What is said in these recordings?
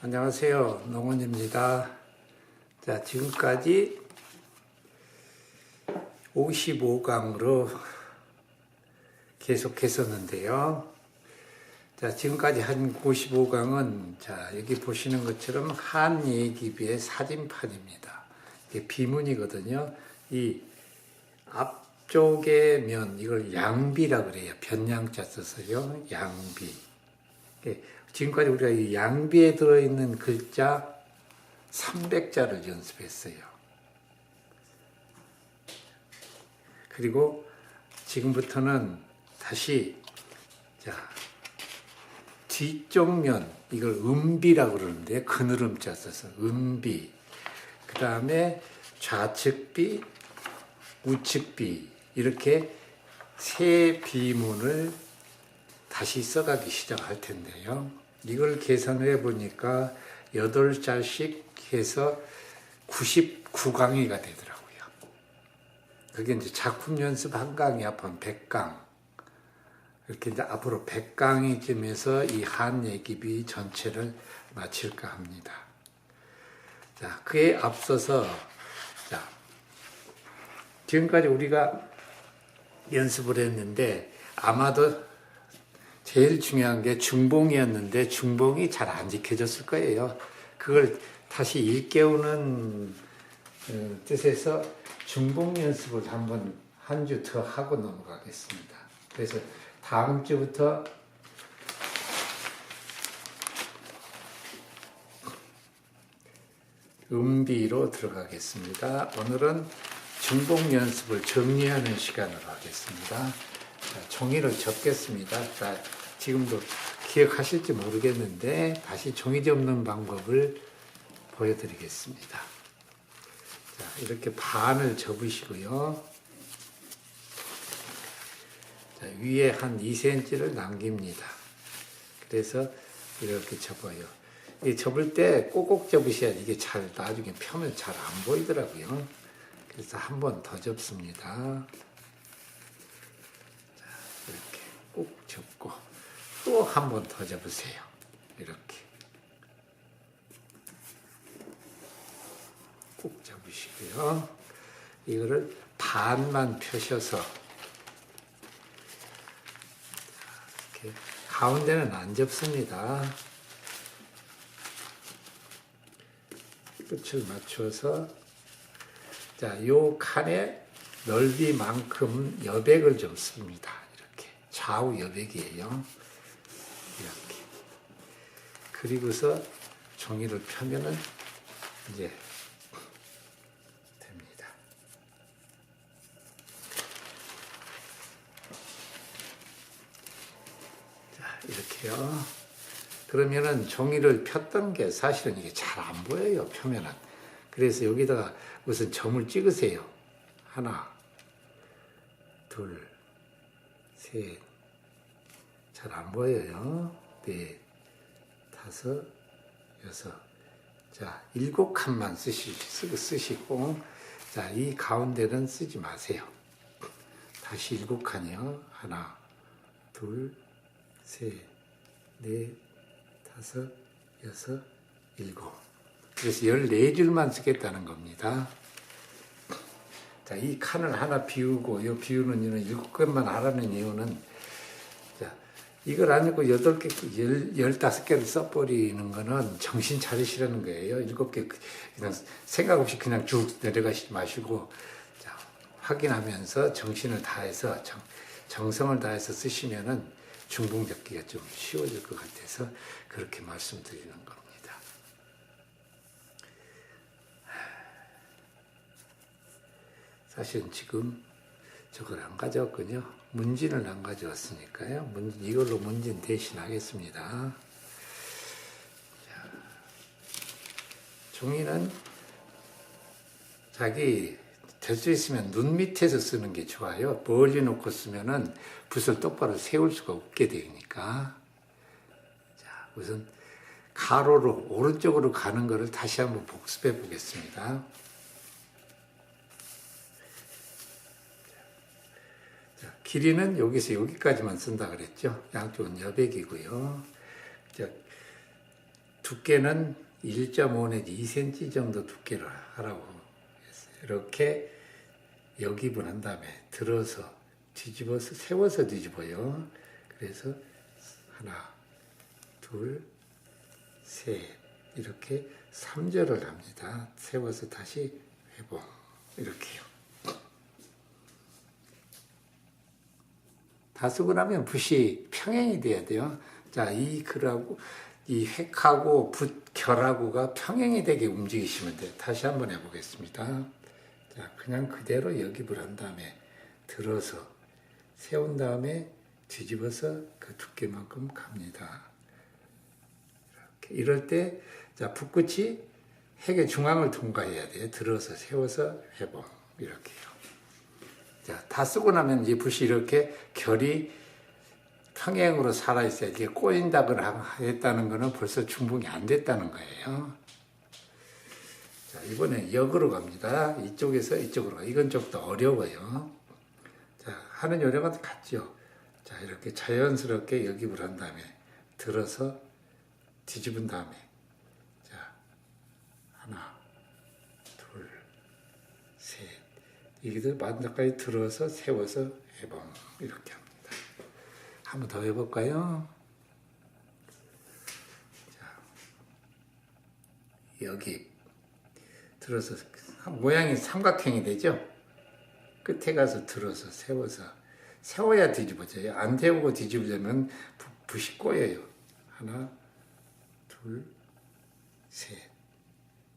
안녕하세요. 농원입니다. 자, 지금까지 55강으로 계속 했었는데요. 자, 지금까지 한 55강은 자, 여기 보시는 것처럼 한예기비의 사진판입니다. 이게 비문이거든요. 이 앞쪽의 면, 이걸 양비라 그래요. 변양자 써서요. 양비. 예, 지금까지 우리가 이 양비에 들어있는 글자 300자를 연습했어요. 그리고 지금부터는 다시 자 뒤쪽 면 이걸 음비라고 그러는데 그늘음자 써서 음비 그 다음에 좌측비 우측비 이렇게 세 비문을 다시 써가기 시작할 텐데요. 이걸 계산해 보니까 8자씩 해서 99강의가 되더라고요. 그게 이제 작품 연습 한 강이 앞으로 100강. 이렇게 이제 앞으로 100강이쯤에서 이 한예기비 전체를 마칠까 합니다. 자, 그에 앞서서, 자, 지금까지 우리가 연습을 했는데 아마도 제일 중요한 게 중봉이었는데 중봉이 잘 안 지켜졌을 거예요. 그걸 다시 일깨우는 어, 뜻에서 중봉 연습을 한번 한 주 더 하고 넘어가겠습니다. 그래서 다음 주부터 음비로 들어가겠습니다. 오늘은 중봉 연습을 정리하는 시간으로 하겠습니다. 자, 종이를 접겠습니다. 자, 지금도 기억하실지 모르겠는데 다시 종이 접는 방법을 보여드리겠습니다. 자, 이렇게 반을 접으시고요. 자, 위에 한 2cm를 남깁니다. 그래서 이렇게 접어요. 이 접을 때 꼭꼭 접으셔야 이게 잘 나중에 펴면 잘 안 보이더라고요. 그래서 한 번 더 접습니다. 자, 이렇게 꼭 접고 또 한 번 더 접으세요. 이렇게 꼭 접으시고요. 이거를 반만 펴셔서 이렇게 가운데는 안 접습니다. 끝을 맞춰서 자, 요 칸의 넓이만큼 여백을 좀 씁니다. 좌우 여백이에요. 이렇게 그리고서 종이를 펴면은 이제 됩니다. 자, 이렇게요. 그러면은 종이를 폈던 게 사실은 이게 잘 안 보여요, 표면은. 그래서 여기다가 우선 점을 찍으세요. 하나, 둘, 셋. 잘 안 보여요. 넷, 다섯, 여섯. 자, 일곱 칸만 쓰시, 쓰, 쓰시고, 자, 이 가운데는 쓰지 마세요. 다시 일곱 칸이요. 하나, 둘, 셋, 넷, 다섯, 여섯, 일곱. 그래서 14줄만 쓰겠다는 겁니다. 자, 이 칸을 하나 비우고, 이 비우는 이유는 일곱 개만 하라는 이유는, 자, 이걸 아니고 여덟 개, 열, 열다섯 개를 써버리는 거는 정신 차리시라는 거예요. 일곱 개, 그냥 생각 없이 그냥 쭉 내려가시지 마시고, 자, 확인하면서 정신을 다해서, 정, 정성을 다해서 쓰시면은 중봉 잡기가 좀 쉬워질 것 같아서 그렇게 말씀드리는 겁니다. 사실은 지금 저걸 안 가져왔군요. 문진을 안 가져왔으니까요. 문진, 이걸로 문진 대신하겠습니다. 자, 종이는 자기 될 수 있으면 눈 밑에서 쓰는 게 좋아요. 멀리 놓고 쓰면은 붓을 똑바로 세울 수가 없게 되니까. 자, 우선 가로로 오른쪽으로 가는 것을 다시 한번 복습해 보겠습니다. 길이는 여기서 여기까지만 쓴다 그랬죠. 양쪽은 여백이고요. 자, 두께는 1.5 내지 2cm 정도 두께로 하라고 했어요. 이렇게 여깁을 한 다음에 들어서 뒤집어서 세워서 뒤집어요. 그래서 하나, 둘, 셋 이렇게 3절을 합니다. 세워서 다시 회복 이렇게요. 다 쓰고 나면 붓이 평행이 돼야 돼요. 자, 이 글하고 이 획하고 붓 결하고가 평행이 되게 움직이시면 돼요. 다시 한번 해보겠습니다. 자, 그냥 그대로 여깁을 한 다음에 들어서 세운 다음에 뒤집어서 그 두께만큼 갑니다. 이렇게 이럴 때, 자, 붓끝이 핵의 중앙을 통과해야 돼요. 들어서 세워서 회복 이렇게요. 자, 다 쓰고 나면 이 붓이 이렇게 결이 평행으로 살아있어야 이게 꼬인다거나 했다는 거는 벌써 중봉이 안 됐다는 거예요. 자, 이번에 역으로 갑니다. 이쪽에서 이쪽으로 가. 이건 좀 더 어려워요. 자, 하는 요령은 같죠. 자, 이렇게 자연스럽게 역입을 한 다음에 들어서 뒤집은 다음에 자, 하나, 둘, 셋. 이게 마지막까지 들어서 세워서 해봄. 이렇게 합니다. 한번 더 해볼까요? 자, 여기 들어서 모양이 삼각형이 되죠? 끝에 가서 들어서 세워서 세워야 뒤집어져요. 안 세우고 뒤집으려면 부- 붓이 꼬여요. 하나, 둘, 셋.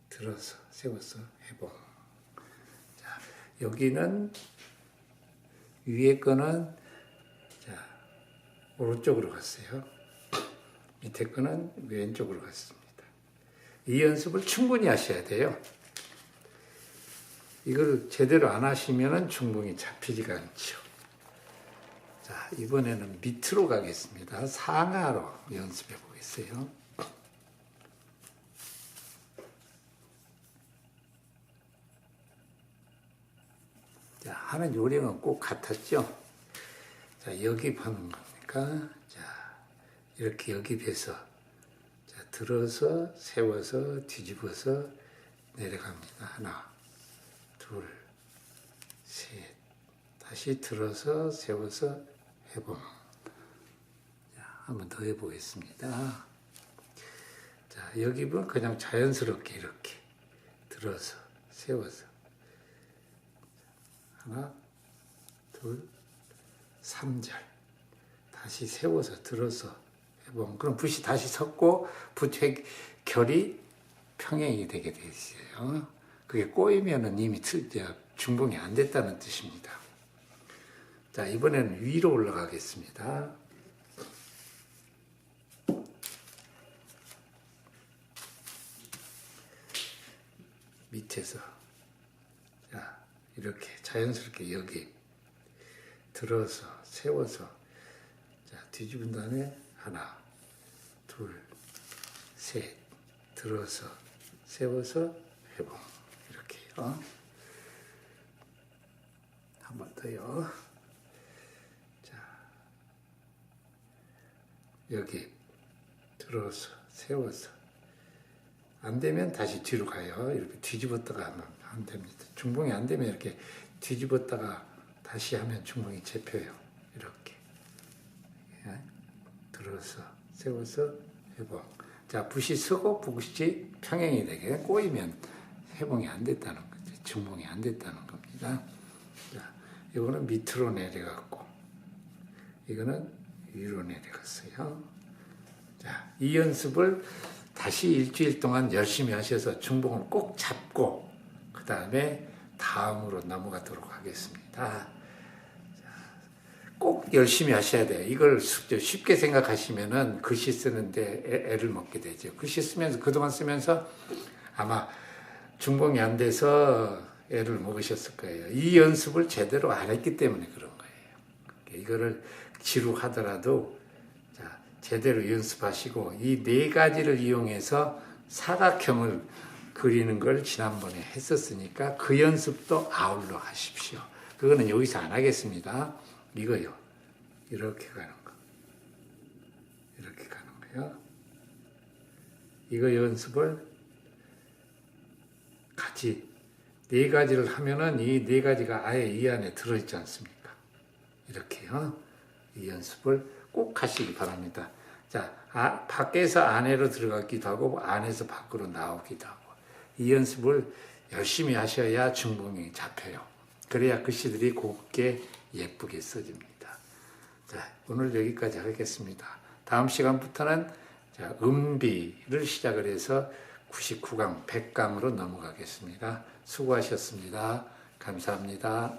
들어서 세워서 해봄. 자, 여기는 위에 거는 자 오른쪽으로 갔어요. 밑에 거는 왼쪽으로 갔습니다. 이 연습을 충분히 하셔야 돼요. 이걸 제대로 안 하시면 중봉이 잡히지가 않죠. 자, 이번에는 밑으로 가겠습니다. 상하로 연습해 보겠어요. 자, 하는 요령은 꼭 같았죠. 자, 여기하는 겁니까? 자, 이렇게 여기에서 자, 들어서 세워서 뒤집어서 내려갑니다. 하나, 둘, 셋. 다시 들어서 세워서 해봄. 자, 한번 더 해보겠습니다. 자, 여기 보면 그냥 자연스럽게 이렇게 들어서 세워서 하나, 둘, 삼절 다시 세워서 들어서 해보면 그럼 붓이 다시 섰고 붓의 결이 평행이 되게 돼 있어요. 그게 꼬이면은 이미 중봉이 안 됐다는 뜻입니다. 자, 이번에는 위로 올라가겠습니다. 밑에서 자, 이렇게 자연스럽게 여기 들어서 세워서 자, 뒤집은 다음에 하나, 둘, 셋 들어서 세워서 해봄 이렇게요. 한번 더요. 자, 여기 들어서 세워서 안 되면 다시 뒤로 가요. 이렇게 뒤집었다가 하면 안 됩니다. 중봉이 안 되면 이렇게 뒤집었다가 다시 하면 중봉이 잡혀요. 이렇게. 예. 들어서, 세워서, 회봉. 자, 붓이 서고 붓이 평행이 되게 꼬이면 회봉이 안 됐다는 거죠. 중봉이 안 됐다는 겁니다. 자, 이거는 밑으로 내려갔고, 이거는 위로 내려갔어요. 자, 이 연습을 다시 일주일 동안 열심히 하셔서 중봉을 꼭 잡고 그 다음에 다음으로 넘어가도록 하겠습니다. 자, 꼭 열심히 하셔야 돼요. 이걸 쉽게 생각하시면은 글씨 쓰는데 애, 애를 먹게 되죠. 글씨 쓰면서 그동안 쓰면서 아마 중봉이 안 돼서 애를 먹으셨을 거예요. 이 연습을 제대로 안 했기 때문에 그런 거예요. 이거를 지루하더라도 자, 제대로 연습하시고 이 네 가지를 이용해서 사각형을 그리는 걸 지난번에 했었으니까 그 연습도 아울러 하십시오. 그거는 여기서 안 하겠습니다. 이거요. 이렇게 가는 거. 이렇게 가는 거요. 이거 연습을 같이 네 가지를 하면은 이 네 가지가 아예 이 안에 들어있지 않습니까? 이렇게요. 이 연습을 꼭 하시기 바랍니다. 자, 아, 밖에서 안으로 들어가기도 하고 안에서 밖으로 나오기도 하고 이 연습을 열심히 하셔야 중봉이 잡혀요. 그래야 글씨들이 곱게 예쁘게 써집니다. 자, 오늘 여기까지 하겠습니다. 다음 시간부터는 자, 음비를 시작을 해서 99강, 100강으로 넘어가겠습니다. 수고하셨습니다. 감사합니다.